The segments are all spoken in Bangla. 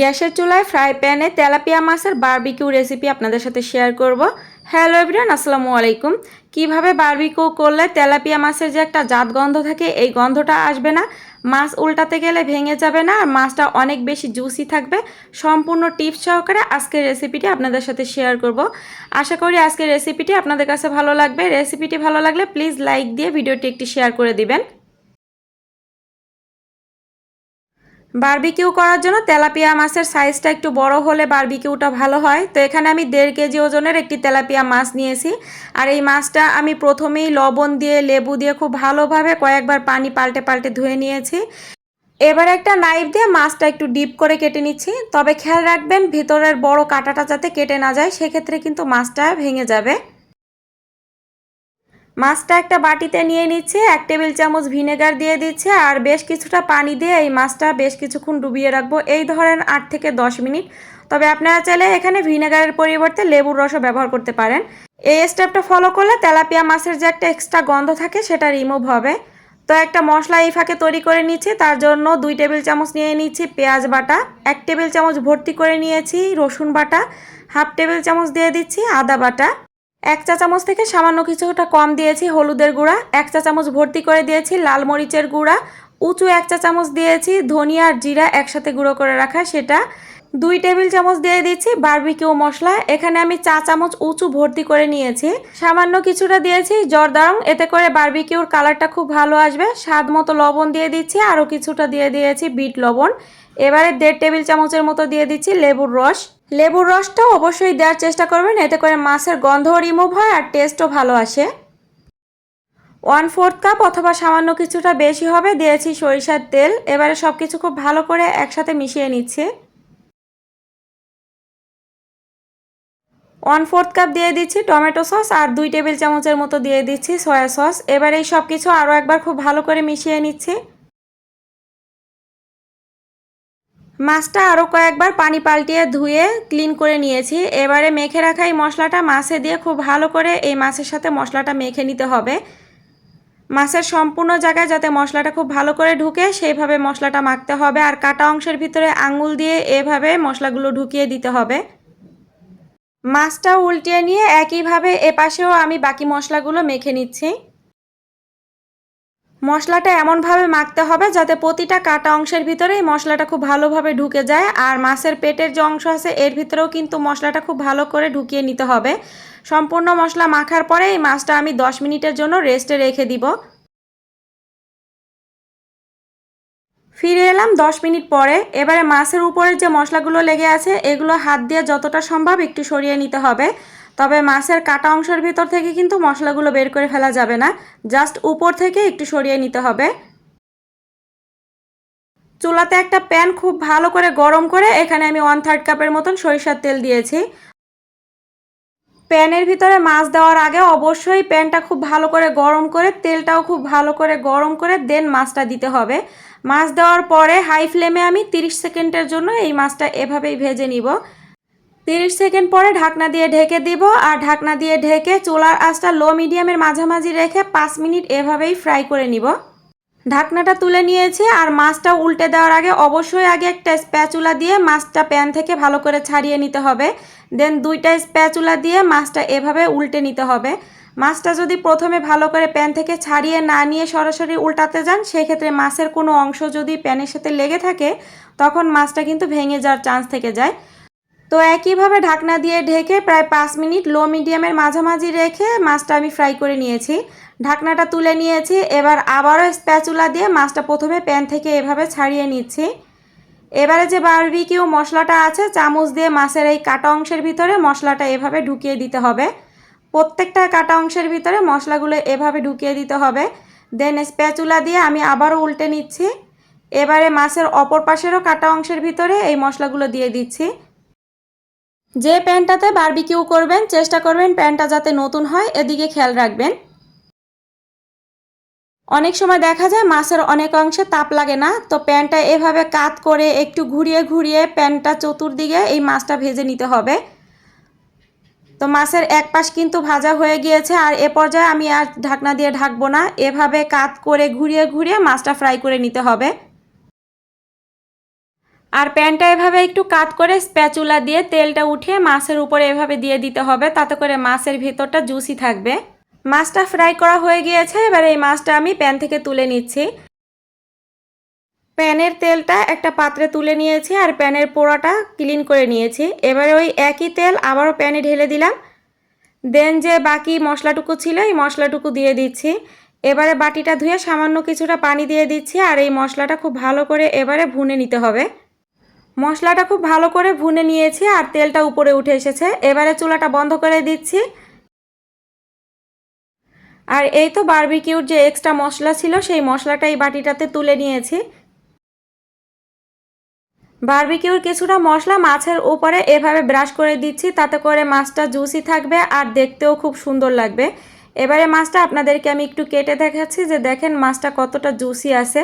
গ্যাসের চুলায় ফ্রাই প্যানে তেলাপিয়া মাছের বারবিকিউ রেসিপি আপনাদের সাথে শেয়ার করব। হ্যালো এভরিওয়ান, আসসালামু আলাইকুম। কীভাবে বারবিকিউ করলে তেলাপিয়া মাছের যে একটা জাত গন্ধ থাকে, এই গন্ধটা আসবে না? মাছ উল্টাতে গেলে ভেঙে যাবে না আর মাছটা অনেক বেশি জুসি থাকবে। সম্পূর্ণ টিপস সহকারে আজকের রেসিপিটি আপনাদের সাথে শেয়ার করব। আশা করি আজকের রেসিপিটি আপনাদের কাছে ভালো লাগবে। রেসিপিটি ভালো লাগলে প্লিজ লাইক দিয়ে ভিডিওটি একটি শেয়ার করে দিবেন। বারবিকিউ করার জন্য তেলাপিয়া মাছের সাইজটা একটু বড় হলে বারবিকিউটা ভালো হয়। তো এখানে আমি দেড় কেজি ওজনের একটি তেলাপিয়া মাছ নিয়েছি। আর এই মাছটা আমি প্রথমেই লবণ দিয়ে, লেবু দিয়ে খুব ভালোভাবে কয়েকবার পানি পাল্টে পাল্টে ধুয়ে নিয়েছি। এবার একটা নাইফ দিয়ে মাছটা একটু ডিপ করে কেটে নিচ্ছি। তবে খেয়াল রাখবেন, ভিতরের বড় কাঁটাটা যাতে কেটে না যায়, সেক্ষেত্রে কিন্তু মাছটা ভেঙে যাবে। মাছটা একটা বাটিতে নিয়ে নিচ্ছে, এক টেবিল চামচ ভিনেগার দিয়ে দিচ্ছে আর বেশ কিছুটা পানি দিয়ে এই মাছটা বেশ কিছুক্ষণ ডুবিয়ে রাখব। এই ধরেন আট থেকে দশ মিনিট। তবে আপনারা চাইলে এখানে ভিনেগারের পরিবর্তে লেবুর রসও ব্যবহার করতে পারেন। এই স্টেপটা ফলো করলে তেলাপিয়া মাছের যে একটা এক্সট্রা গন্ধ থাকে সেটা রিমুভ হবে। তো একটা মশলা এই ফাঁকে তৈরি করে নিচ্ছি, তার জন্য দুই টেবিল চামচ নিয়ে নিচ্ছি পেঁয়াজ বাটা, এক টেবিল চামচ ভর্তি করে নিয়েছি রসুন বাটা, হাফ টেবিল চামচ দিয়ে দিচ্ছি আদা বাটা। এক চা চামচ থেকে সামান্য কিছুটা কম দিয়েছি হলুদের গুঁড়া, এক চা চামচ ভর্তি করে দিয়েছি লাল মরিচের গুঁড়া, উঁচু এক চা চামচ দিয়েছি ধনিয়া আর জিরা একসাথে গুঁড়ো করে রাখা সেটা, দুই টেবিল চামচ দিয়ে দিচ্ছি বারবিকিউ মশলা, এখানে আমি চা চামচ উঁচু ভর্তি করে নিয়েছি, সামান্য কিছুটা দিয়েছি জর্দারং এতে করে বারবিকিউর কালারটা খুব ভালো আসবে, স্বাদ মতো লবণ দিয়ে দিচ্ছি, আরও কিছুটা দিয়ে দিয়েছি বিট লবণ, এবারে দেড় টেবিল চামচের মতো দিয়ে দিচ্ছি লেবুর রস লেবুর রসটাও অবশ্যই দেওয়ার চেষ্টা করবেন, এতে করে মাছের গন্ধও রিমুভ হয় আর টেস্টও ভালো আসে। ওয়ান ফোর্থ কাপ অথবা সামান্য কিছুটা বেশি হবে, দিয়েছি সরিষার তেল। এবারে সব কিছু খুব ভালো করে একসাথে মিশিয়ে নিচ্ছে। ওয়ান ফোর্থ কাপ দিয়ে দিচ্ছি টমেটো সস আর দুই টেবিল চামচের মতো দিয়ে দিচ্ছি সয়া সস। এবার এই সব কিছু আরও একবার খুব ভালো করে মিশিয়ে নিচ্ছি। মাছটা আরও কয়েকবার পানি পাল্টিয়ে ধুয়ে ক্লিন করে নিয়েছি। এবারে মেখে রাখা এই মশলাটা মাছে দিয়ে খুব ভালো করে এই মাছের সাথে মশলাটা মেখে নিতে হবে। মাছের সম্পূর্ণ জায়গায় যাতে মশলাটা খুব ভালো করে ঢুকে, সেইভাবে মশলাটা মাখতে হবে। আর কাটা অংশের ভিতরে আঙুল দিয়ে এভাবে মশলাগুলো ঢুকিয়ে দিতে হবে। মাছটা উল্টিয়ে নিয়ে একইভাবে এপাশেও আমি বাকি মশলাগুলো মেখে নিচ্ছি। মশলাটা এমনভাবে মাখতে হবে যাতে প্রতিটা কাটা অংশের ভিতরে এই মশলাটা খুব ভালোভাবে ঢুকে যায়। আর মাছের পেটের যে অংশ আছে, এর ভিতরেও কিন্তু মশলাটা খুব ভালো করে ঢুকিয়ে নিতে হবে। সম্পূর্ণ মশলা মাখার পরে এই মাছটা আমি 10 মিনিটের জন্য রেস্টে রেখে দিব। ফিরে এলাম 10 মিনিট পরে। এবারে মাছের উপরে যে মশলাগুলো লেগে আছে, এগুলো হাত দিয়ে যতটা সম্ভব একটু সরিয়ে নিতে হবে। তবে মাছের কাটা অংশের ভিতর থেকে কিন্তু মশলাগুলো বের করে ফেলা যাবে না। জাস্ট উপর থেকে একটু সরিয়ে নিতে হবে। চুলাতে একটা প্যান খুব ভালো করে গরম করে এখানে আমি ওয়ান থার্ড কাপের মতন সরিষার তেল দিয়েছি। প্যানের ভিতরে মাছ দেওয়ার আগে অবশ্যই প্যানটা খুব ভালো করে গরম করে, তেলটাও খুব ভালো করে গরম করে দেন মাছটা দিতে হবে। মাছ দেওয়ার পরে হাই ফ্লেমে আমি 30 সেকেন্ডের জন্য এই মাছটা এভাবেই ভেজে নিব। তিরিশ সেকেন্ড পরে ঢাকনা দিয়ে ঢেকে দিব আর ঢাকনা দিয়ে ঢেকে চুলার আঁচটা লো মিডিয়ামের মাঝামাঝি রেখে পাঁচ মিনিট এভাবেই ফ্রাই করে নিব। ঢাকনাটা তুলে নিয়েছি আর মাছটা উল্টে দেওয়ার আগে অবশ্যই আগে একটা স্প্যাচুলা দিয়ে মাছটা প্যান থেকে ভালো করে ছাড়িয়ে নিতে হবে। দেন দুইটা স্প্যাচুলা দিয়ে মাছটা এভাবে উল্টে নিতে হবে। মাছটা যদি প্রথমে ভালো করে প্যান থেকে ছাড়িয়ে না নিয়ে সরাসরি উল্টাতে যান, সেক্ষেত্রে মাছের কোনো অংশ যদি প্যানের সাথে লেগে থাকে, তখন মাছটা কিন্তু ভেঙে যাওয়ার চান্স থেকে যায়। তো একইভাবে ঢাকনা দিয়ে ঢেকে প্রায় পাঁচ মিনিট লো মিডিয়ামের মাঝামাঝি রেখে মাছটা আমি ফ্রাই করে নিয়েছি। ঢাকনাটা তুলে নিয়েছি, এবার আবারও স্প্যাচুলা দিয়ে মাছটা প্রথমে প্যান থেকে এভাবে ছাড়িয়ে নিচ্ছি। এবারে যে বারবিকিউ মশলাটা আছে, চামচ দিয়ে মাছের এই কাটা অংশের ভিতরে মশলাটা এভাবে ঢুকিয়ে দিতে হবে। প্রত্যেকটা কাটা অংশের ভিতরে মশলাগুলো এভাবে ঢুকিয়ে দিতে হবে। দেন স্প্যাচুলা দিয়ে আমি আবারও উল্টে নিচ্ছি। এবারে মাছের অপর পাশেরও কাটা অংশের ভিতরে এই মশলাগুলো দিয়ে দিচ্ছি। যে প্যানটাতে বারবিকিউ করবেন, চেষ্টা করবেন প্যানটা যাতে নতুন হয়, এদিকে খেয়াল রাখবেন। অনেক সময় দেখা যায় মাছের অনেক অংশে তাপ লাগে না, তো প্যানটা এভাবে কাত করে একটু ঘুরিয়ে ঘুরিয়ে প্যানটা চতুর্দিকে এই মাছটা ভেজে নিতে হবে। তো মাছের এক পাশ কিন্তু ভাজা হয়ে গিয়েছে, আর এ পর্যায়ে আমি আর ঢাকনা দিয়ে ঢাকবো না, এভাবে কাত করে ঘুরিয়ে ঘুরিয়ে মাছটা ফ্রাই করে নিতে হবে। আর প্যানটা এভাবে একটু কাত করে স্প্যাচুলা দিয়ে তেলটা উঠিয়ে মাছের উপরে এভাবে দিয়ে দিতে হবে, তাতে করে মাছের ভেতরটা জুসি থাকবে। মাছটা ফ্রাই করা হয়ে গিয়েছে, এবার এই মাছটা আমি প্যান থেকে তুলে নিচ্ছি। প্যানের তেলটা একটা পাত্রে তুলে নিয়েছি আর প্যানের পোড়াটা ক্লিন করে নিয়েছি। এবারে ওই একই তেল আবারও প্যানে ঢেলে দিলাম। দেন যে বাকি মশলাটুকু ছিল, এই মশলাটুকু দিয়ে দিচ্ছি। এবারে বাটিটা ধুয়ে সামান্য কিছুটা পানি দিয়ে দিচ্ছি আর এই মশলাটা খুব ভালো করে এবারে ভুনে নিতে হবে। মশলাটা খুব ভালো করে ভুনে নিয়েছি আর তেলটা উপরে উঠে এসেছে। এবারে চুলাটা বন্ধ করে দিচ্ছি। আর এই তো বারবিকিউর যে এক্সট্রা মশলা ছিল, সেই মশলাটা এই বাটিটাতে তুলে নিয়েছি। বারবিকিউর কিছুটা মশলা মাছের উপরে এভাবে ব্রাশ করে দিচ্ছি, তাতে করে মাছটা জুসি থাকবে আর দেখতেও খুব সুন্দর লাগবে। এবারে মাছটা আপনাদেরকে আমি একটু কেটে দেখাচ্ছি যে দেখেন মাছটা কতটা জুসি আছে।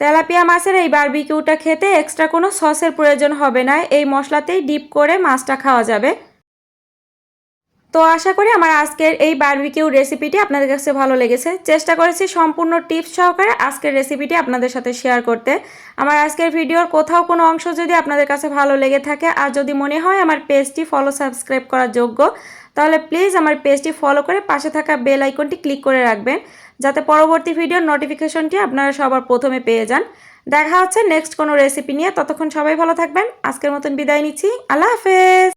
তেলাপিয়া মাছের এই বারবিকিউটা খেতে এক্সট্রা কোনো সসের প্রয়োজন হবে না। এই মশলাতেই ডিপ করে মাছটা খাওয়া যাবে। তো আশা করি আমার আজকের এই বারবিকিউ রেসিপিটি আপনাদের কাছে ভালো লেগেছে। চেষ্টা করেছি সম্পূর্ণ টিপস সহকারে আজকের রেসিপিটি আপনাদের সাথে শেয়ার করতে। আমার আজকের ভিডিওর কোথাও কোনো অংশ যদি আপনাদের কাছে ভালো লেগে থাকে, আর যদি মনে হয় আমার পেজটি ফলো সাবস্ক্রাইব করার যোগ্য তাহলে প্লিজ আমার পেজটি ফলো করে পাশে থাকা বেল আইকনটি ক্লিক করে রাখবেন, যাতে পরবর্তী ভিডিওর নোটিফিকেশনটি আপনারা সবার প্রথমে পেয়ে যান। দেখা হচ্ছে নেক্সট কোনো রেসিপি নিয়ে। ততক্ষণ সবাই ভালো থাকবেন। আজকের মতন বিদায় নিচ্ছি। আল্লাহ হাফেজ!